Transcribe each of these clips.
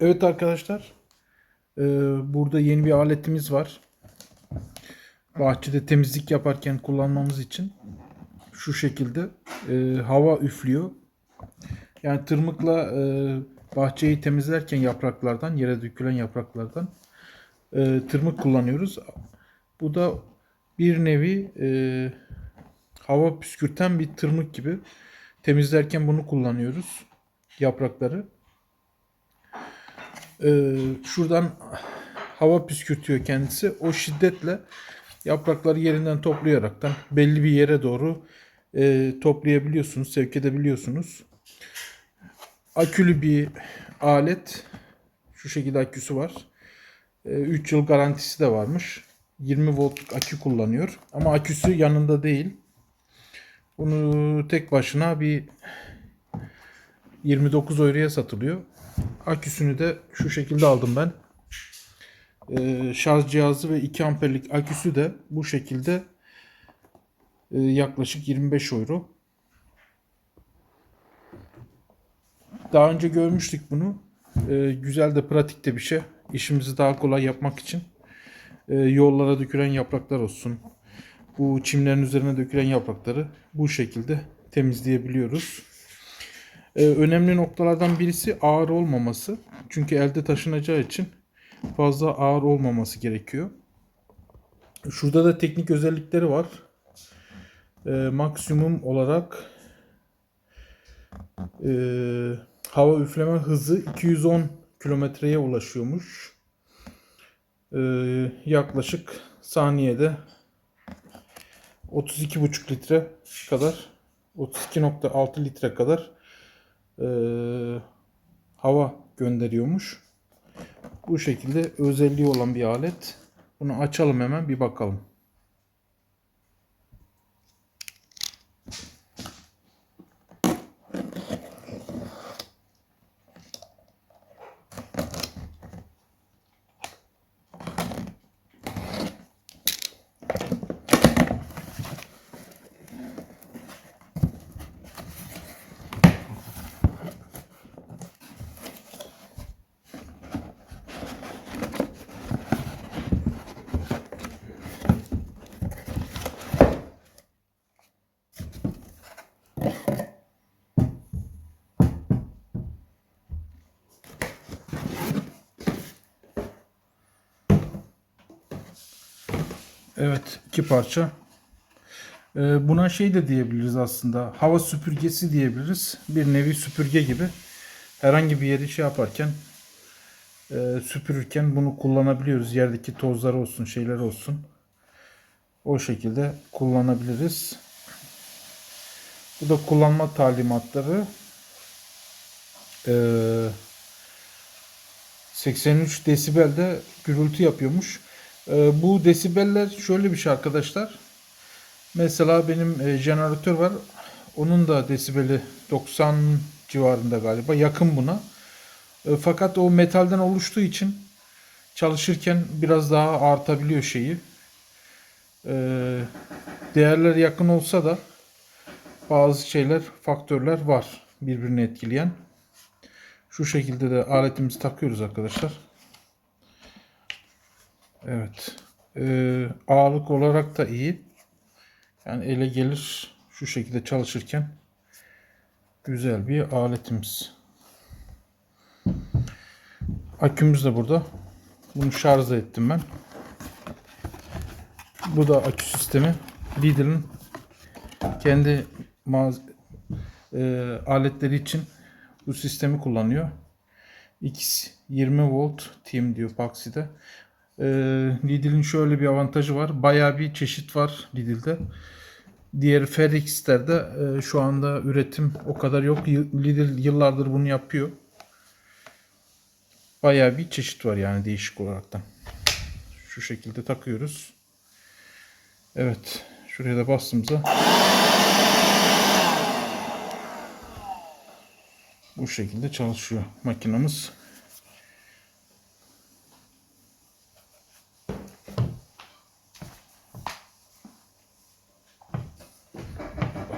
Evet arkadaşlar. e, burada yeni bir aletimiz var. Bahçede temizlik yaparken kullanmamız için şu şekilde e, hava üflüyor. Yani tırmıkla e, bahçeyi temizlerken yapraklardan, yere dökülen yapraklardan e, tırmık kullanıyoruz. Bu da bir nevi e, hava püskürten bir tırmık gibi. Temizlerken bunu kullanıyoruz. Yaprakları. Ee, şuradan hava püskürtüyor kendisi. O şiddetle yaprakları yerinden toplayaraktan belli bir yere doğru e, toplayabiliyorsunuz, sevk edebiliyorsunuz. Akülü bir alet. Şu şekilde aküsü var. 3 yıl garantisi de varmış. 20 voltluk akü kullanıyor. Ama aküsü yanında değil. Bunu tek başına bir 29 euroya satılıyor. Aküsünü de şu şekilde aldım ben. Ee, şarj cihazı ve 2 amperlik aküsü de bu şekilde e, yaklaşık 25 euro. Daha önce görmüştük bunu. Ee, güzel de pratik de bir şey. İşimizi daha kolay yapmak için. Ee, yollara dökülen yapraklar olsun. Bu çimlerin üzerine dökülen yaprakları bu şekilde temizleyebiliyoruz. Ee, önemli noktalardan birisi ağır olmaması. Çünkü elde taşınacağı için fazla ağır olmaması gerekiyor. Şurada da teknik özellikleri var. Ee, maksimum olarak e, hava üfleme hızı 210 kilometreye ulaşıyormuş. Ee, yaklaşık saniyede 32,5 litre kadar 32.6 litre kadar e, hava gönderiyormuş. Bu şekilde özelliği olan bir alet. Bunu açalım hemen bir bakalım. Evet, iki parça. Ee, buna şey de diyebiliriz aslında. Hava süpürgesi diyebiliriz. Bir nevi süpürge gibi. Herhangi bir yeri şey yaparken e, süpürürken bunu kullanabiliyoruz. Yerdeki tozlar olsun, şeyler olsun. O şekilde kullanabiliriz. Bu da kullanma talimatları. Ee, 83 desibelde gürültü yapıyormuş. Ee, bu desibeller şöyle bir şey arkadaşlar. Mesela benim e, jeneratör var. Onun da desibeli 90 civarında galiba. Yakın buna. E, fakat o metalden oluştuğu için çalışırken biraz daha artabiliyor şeyi. E, değerler yakın olsa da bazı şeyler, faktörler var birbirini etkileyen. Şu şekilde de aletimizi takıyoruz arkadaşlar. Evet. Ee, ağırlık olarak da iyi. Yani ele gelir şu şekilde çalışırken güzel bir aletimiz. Akümüz de burada. Bunu şarj ettim ben. Bu da akü sistemi. Lidl'in kendi e, aletleri için bu sistemi kullanıyor. X 20 volt Team diyor Paxi'de. Ee, Lidl'in şöyle bir avantajı var. Bayağı bir çeşit var Lidl'de. Diğer FedEx'lerde e, şu anda üretim o kadar yok. Lidl yıllardır bunu yapıyor. Bayağı bir çeşit var yani değişik olaraktan. Şu şekilde takıyoruz. Evet. Şuraya da bastığımızda bu şekilde çalışıyor makinamız.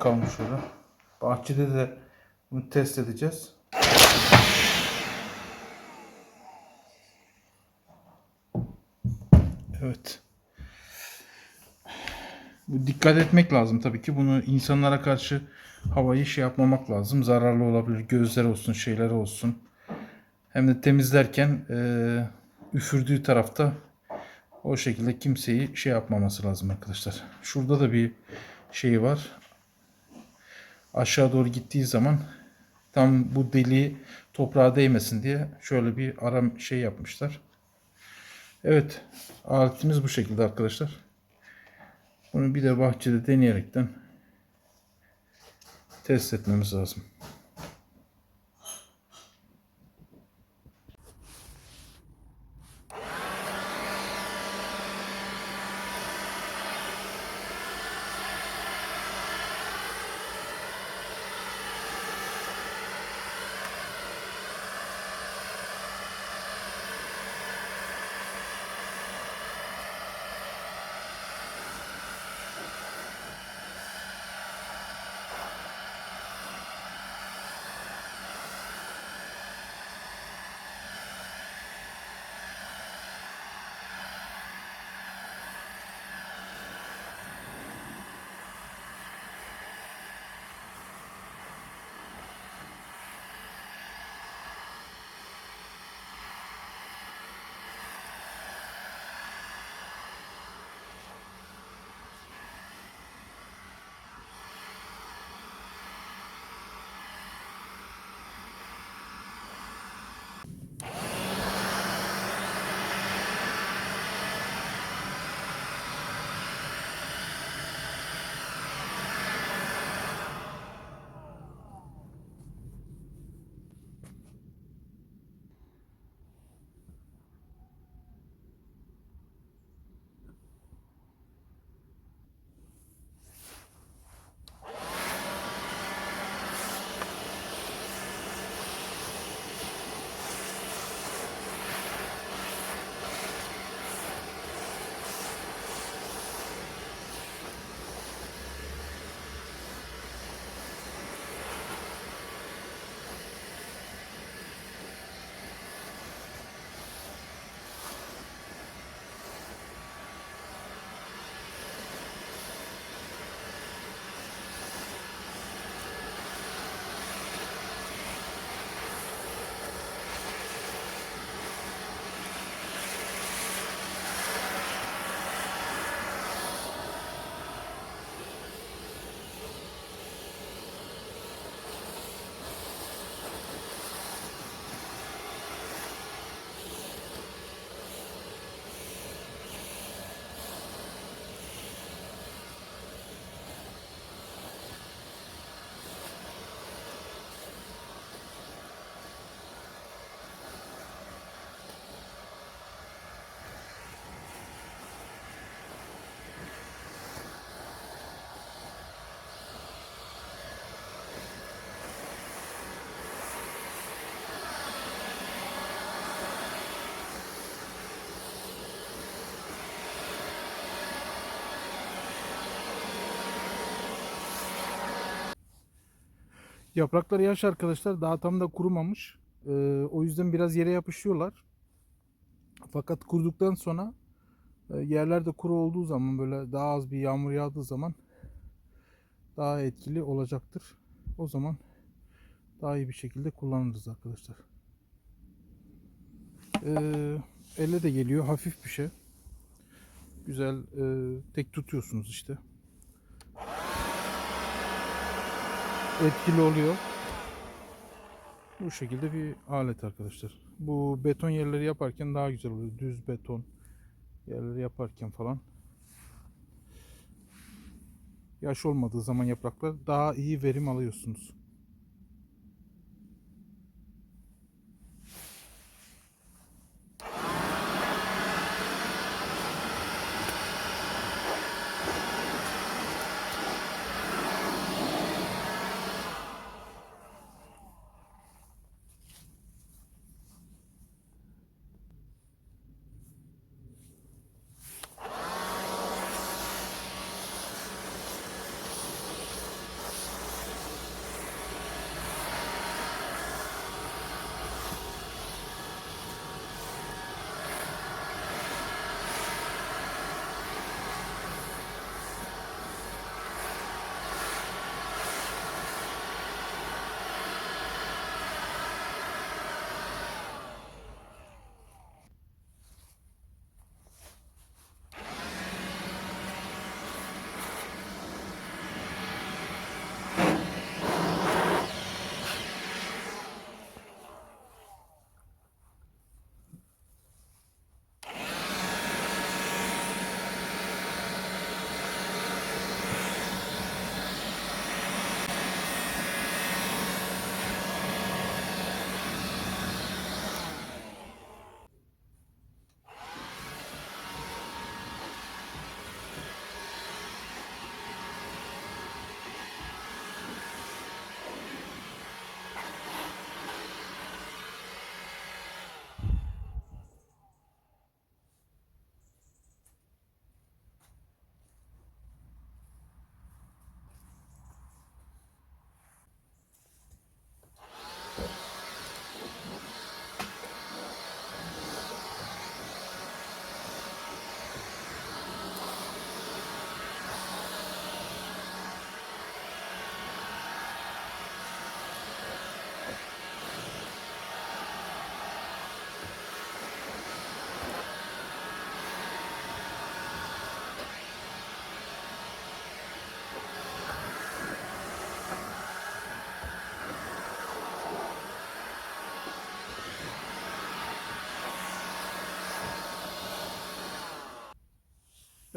kalmış orada. Bahçede de bunu test edeceğiz. Evet. Bu Dikkat etmek lazım tabii ki. Bunu insanlara karşı havayı şey yapmamak lazım. Zararlı olabilir. Gözler olsun, şeyler olsun. Hem de temizlerken e, üfürdüğü tarafta o şekilde kimseyi şey yapmaması lazım arkadaşlar. Şurada da bir şey var. Aşağı doğru gittiği zaman tam bu deliği toprağa değmesin diye şöyle bir aram şey yapmışlar. Evet. Aletimiz bu şekilde arkadaşlar. Bunu bir de bahçede deneyerekten test etmemiz lazım. Yaprakları yaş arkadaşlar. Daha tam da kurumamış. Ee, o yüzden biraz yere yapışıyorlar. Fakat kuruduktan sonra e, yerlerde kuru olduğu zaman böyle daha az bir yağmur yağdığı zaman daha etkili olacaktır. O zaman daha iyi bir şekilde kullanırız arkadaşlar. Ee, elle de geliyor. Hafif bir şey. Güzel. e, tek tutuyorsunuz işte. Etkili oluyor. Bu şekilde bir alet arkadaşlar. Bu beton yerleri yaparken daha güzel oluyor. Düz beton yerleri yaparken falan. Yaş olmadığı zaman yapraklar daha iyi verim alıyorsunuz.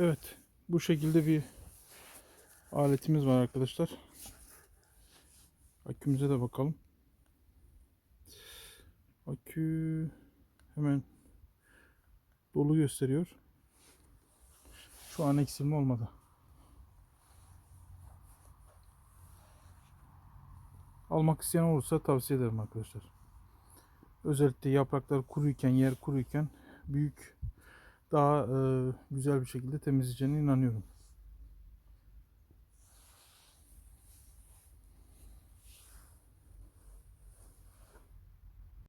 Evet. Bu şekilde bir aletimiz var arkadaşlar. Akümüze de bakalım. Akü hemen dolu gösteriyor. Şu an eksilme olmadı. Almak isteyen olursa tavsiye ederim arkadaşlar. Özellikle yapraklar kuruyken, yer kuruyken büyük daha güzel bir şekilde temizleyeceğine inanıyorum.